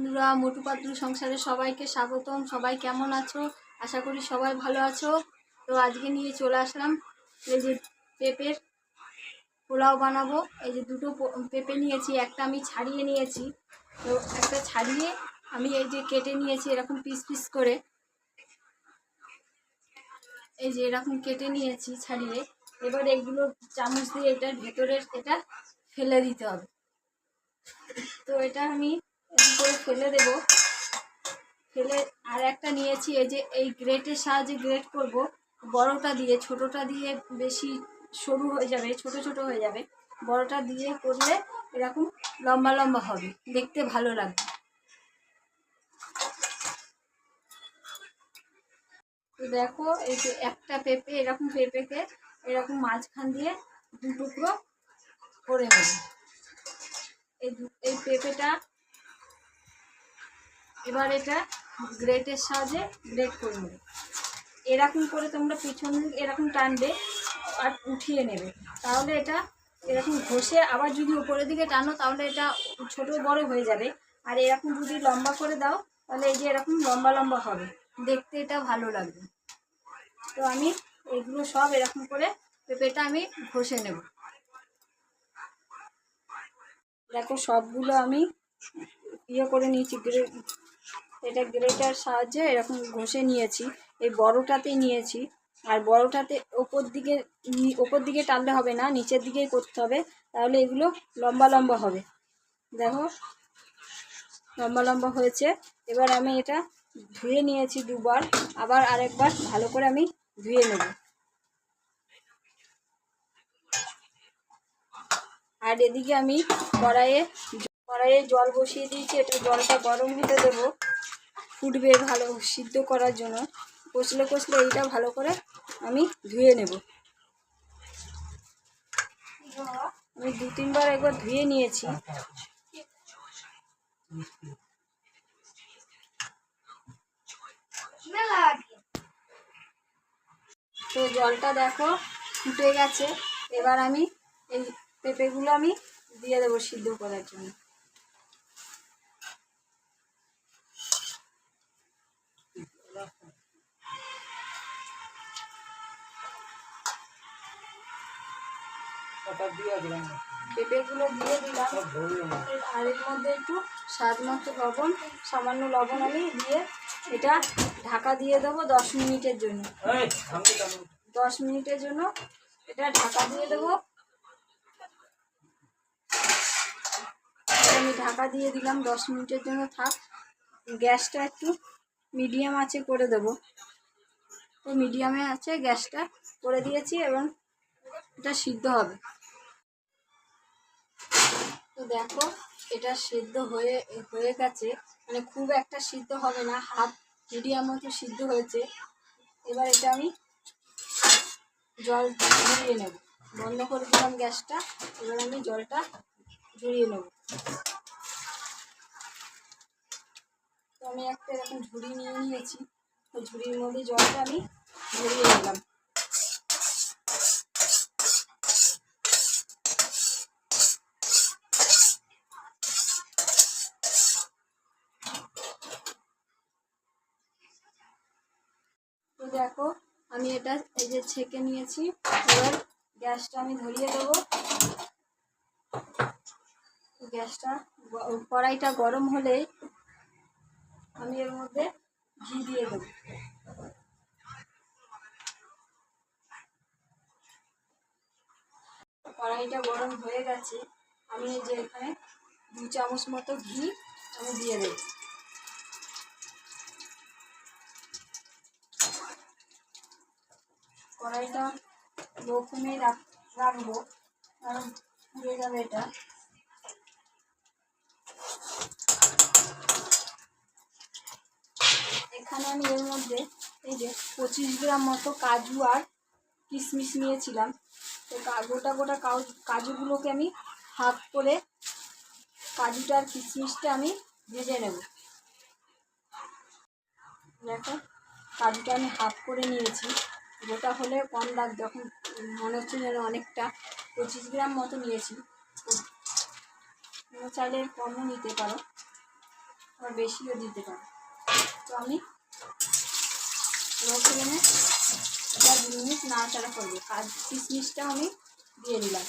বন্ধুরা, মোটু পাতলু সংসারে সবাইকে স্বাগতম। সবাই কেমন আছো? আশা করি সবাই ভালো আছো। তো আজকে নিয়ে চলে আসলাম। এই যে পেঁপের পোলাও বানাবো। এই যে দুটো পেঁপে নিয়েছি, একটা আমি ছাড়িয়ে নিয়েছি। তো একটা ছাড়িয়ে আমি এই যে কেটে নিয়েছি এরকম পিস পিস করে। এই যে এরকম কেটে নিয়েছি ছাড়িয়ে। এবার এগুলো চামচ দিয়ে এটার ভেতরের এটা ফেলে দিতে হবে। তো এটা আমি করে ফেলে দেব। ফেলে আর একটা নিয়েছি, এই যে এই গ্রেটের সাহায্যে গ্রেট করব। বড়টা দিয়ে, ছোটটা দিয়ে বেশি সরু হয়ে যাবে, ছোট ছোট হয়ে যাবে। বড়টা দিয়ে করলে এরকম লম্বা লম্বা হবে, দেখতে ভালো লাগবে। তো দেখো, এই যে একটা পেঁপে, এরকম পেঁপেকে এরকম মাঝখান দিয়ে দু টুকরো করে নেব। এই এই পেঁপেটা এবার এটা গ্রেটের সাহায্যে গ্রেট করে নেবে। এরকম করে তোমরা পিছন এরকম টানবে আর উঠিয়ে নেবে। তাহলে এটা এরকম ঘষে আবার যদি উপরের দিকে টানো, তাহলে এটা ছোট বড় হয়ে যাবে। আর এরকম যদি লম্বা করে দাও, তাহলে এই যে এরকম লম্বা লম্বা হবে। দেখতে এটা ভালো লাগবে। তো আমি এগুলো সব এরকম করে পেঁপেটা আমি ঘষে নেব। দেখো সবগুলো আমি ইয়ে করে নিয়েছি এটা গ্রেটার সাহায্যে এরকম ঘষে নিয়েছি। এই বড়টাতে নিয়েছি। আর বড়টাতে ওপর দিকে ওপর দিকে টানলে হবে না, নিচের দিকেই করতে হবে। তাহলে এগুলো লম্বা লম্বা হবে। দেখো, লম্বা লম্বা হয়েছে। এবার আমি এটা ধুয়ে নিয়েছি দুবার। আবার আরেকবার ভালো করে আমি ধুয়ে নেব। আর এদিকে আমি কড়াইয়ে কড়াইয়ে জল বসিয়ে দিয়েছি। এটা জলটা গরম হতে দেবো। ফুটবে ভালো, সিদ্ধ করার জন্য। কষলে কষলে এইটা ভালো করে আমি ধুয়ে নেব। আমি দু তিনবার একবার ধুয়ে নিয়েছি। তো জলটা দেখো ফুটে গেছে। এবার আমি এই পেঁপেগুলো আমি দিয়ে দেবো সিদ্ধ করার জন্য। পেঁপেগুলো দিয়ে দিলাম। আর এর মধ্যে একটু স্বাদ মতো লবণ সামান্য লবণ আমি দিয়ে এটা ঢাকা দিয়ে দেবো দশ মিনিটের জন্য। দশ মিনিটের জন্য এটা ঢাকা দিয়ে দেবো। আমি ঢাকা দিয়ে দিলাম দশ মিনিটের জন্য থাক। গ্যাসটা একটু মিডিয়াম আছে করে দেবো। তো মিডিয়ামে আছে গ্যাসটা করে দিয়েছি এবং এটা সিদ্ধ হবে। তো দেখো, এটা সিদ্ধ হয়ে হয়ে গেছে। মানে খুব একটা সিদ্ধ হবে না, হাফ মিডিয়াম মতো সিদ্ধ হয়েছে। এবার এটা আমি জল ঝরিয়ে নেব। বন্ধ করে দিলাম গ্যাসটা, এবার আমি জলটা ঝরিয়ে নেব। তো আমি একটা এরকম ঝুড়ি নিয়ে নিয়েছি। তো ঝুড়ির মধ্যে জলটা আমি ঝরিয়ে নিলাম। দেখো, আমি এটা এই যে ছেঁকে নিয়েছি, এবার গ্যাসটা আমি ধরিয়ে দেবো। গ্যাসটা কড়াইটা গরম হলে আমি এর মধ্যে ঘি দিয়ে দেবো। কড়াইটা গরম হয়ে গেছে, আমি যে এখানে দু চামচ মতো ঘি আমি দিয়ে দেবো। কড়াইটা লো ফ্লেমে রাখব, কারণ পুড়ে যাবে এটা। এখানে আমি এর মধ্যে এই যে পঁচিশ গ্রাম মতো কাজু আর কিশমিশ নিয়েছিলাম। তো গোটা গোটা কাজুগুলোকে আমি হাফ করে কাজুটা আর কিশমিশটা আমি ভেজে নেব। দেখো, কাজুটা আমি হাফ করে নিয়েছি। গোটা হলে কম লাগবে যখন মনে হচ্ছে যেন অনেকটা পঁচিশ গ্রাম মতো নিয়েছি। তোমরা চাইলে কমও নিতে পারো, আবার বেশিও দিতে পারো। তো আমি ফ্লেমে এটা দু মিনিট নাড়াচাড়া করব। আর কিশমিশটাও আমি দিয়ে দিলাম।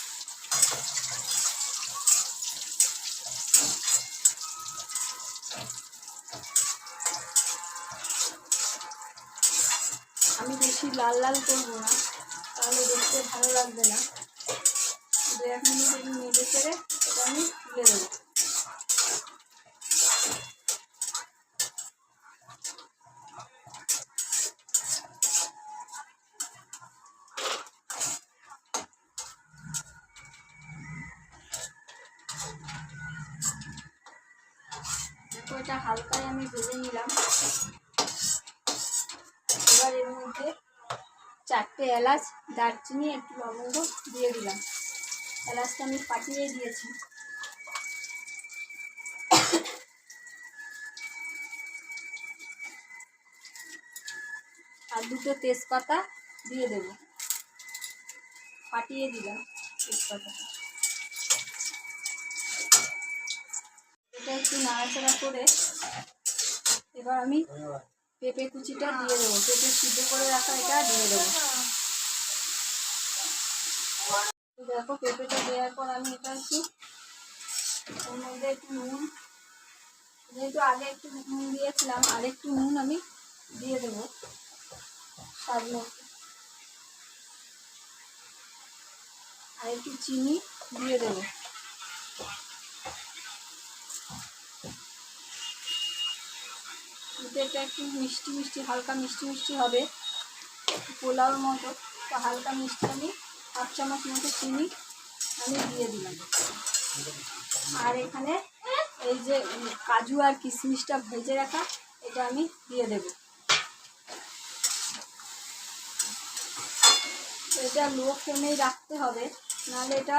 বেশি লাল লাল করব না, তাহলে দেখতে ভালো লাগবে না। দু এক মিনিট একটু নেড়ে চেড়ে এটা আমি তুলে দেবো এটা হালকায় আমি ভেজে নিলাম। এবার এর মধ্যে চারটে এলাচ, দারচিনি, একটু লবঙ্গ দিয়ে দিলাম। এলাচটা আমি ফাটিয়ে দিয়েছি। আর দুটো তেজপাতা দিয়ে দেব। ফাটিয়ে দিলাম তেজপাতাটা। এটা একটু নাড়াচাড়া করে এবার আমি পেঁপে কুচিটা দিয়ে দেবো। পেঁপে সিদ্ধ করে রাখা এটা দিয়ে দেবো। দেখো পেঁপেটা দেওয়ার পর আমি এটা একটু ওর মধ্যে একটু নুন, যেহেতু আগে একটু নুন দিয়েছিলাম, আর একটু নুন আমি দিয়ে দেবো স্বাদ আর একটু চিনি দিয়ে দেবো। এটা একটু মিষ্টি মিষ্টি, হালকা মিষ্টি মিষ্টি হবে। পোলাওর মতো, তো হালকা মিষ্টি আমি হাফ চামচ মতো চিনি আমি দিয়ে দিলাম। আর এখানে এই যে কাজু আর কিশমিশটা ভেজে রাখা, এটা আমি দিয়ে দেব। এটা লো ফ্লেমেই রাখতে হবে, নাহলে এটা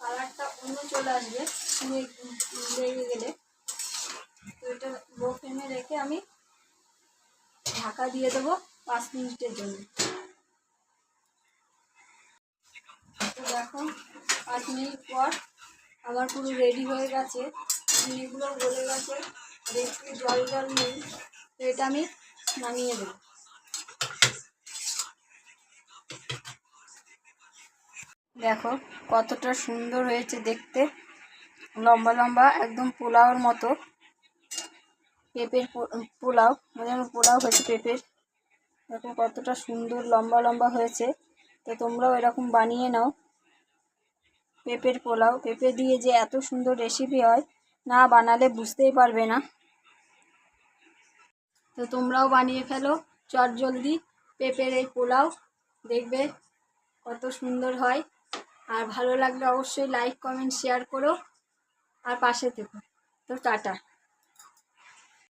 কালারটা অন্য চলে আসবে। গেলে। রেখে আমি ঢাকা দিয়ে দেবো পাঁচ মিনিটের জন্য। দেখো, পাঁচ মিনিট পর আমার পুরো রেডি হয়ে গেছে। চিনিগুলো গলে গেছে, আর একটু জল জল নেই এটা আমি নামিয়ে দেবো। দেখো, কতটা সুন্দর হয়েছে দেখতে। লম্বা লম্বা, একদম পোলাওর মতো। পেঁপের পোলাও। আমার পোলাও হয়েছে পেঁপের। দেখো কতটা সুন্দর, লম্বা লম্বা হয়েছে। তো তোমরাও এরকম বানিয়ে নাও পেঁপের পোলাও। পেঁপে দিয়ে যে এত সুন্দর রেসিপি হয়, না বানালে বুঝতেই পারবে না। তো তোমরাও বানিয়ে ফেলো চট জলদি পেঁপের এই পোলাও। দেখবে কত সুন্দর হয়। আর ভালো লাগলে অবশ্যই লাইক কমেন্ট শেয়ার করো। আর পাশে থেকো। তো টাটা।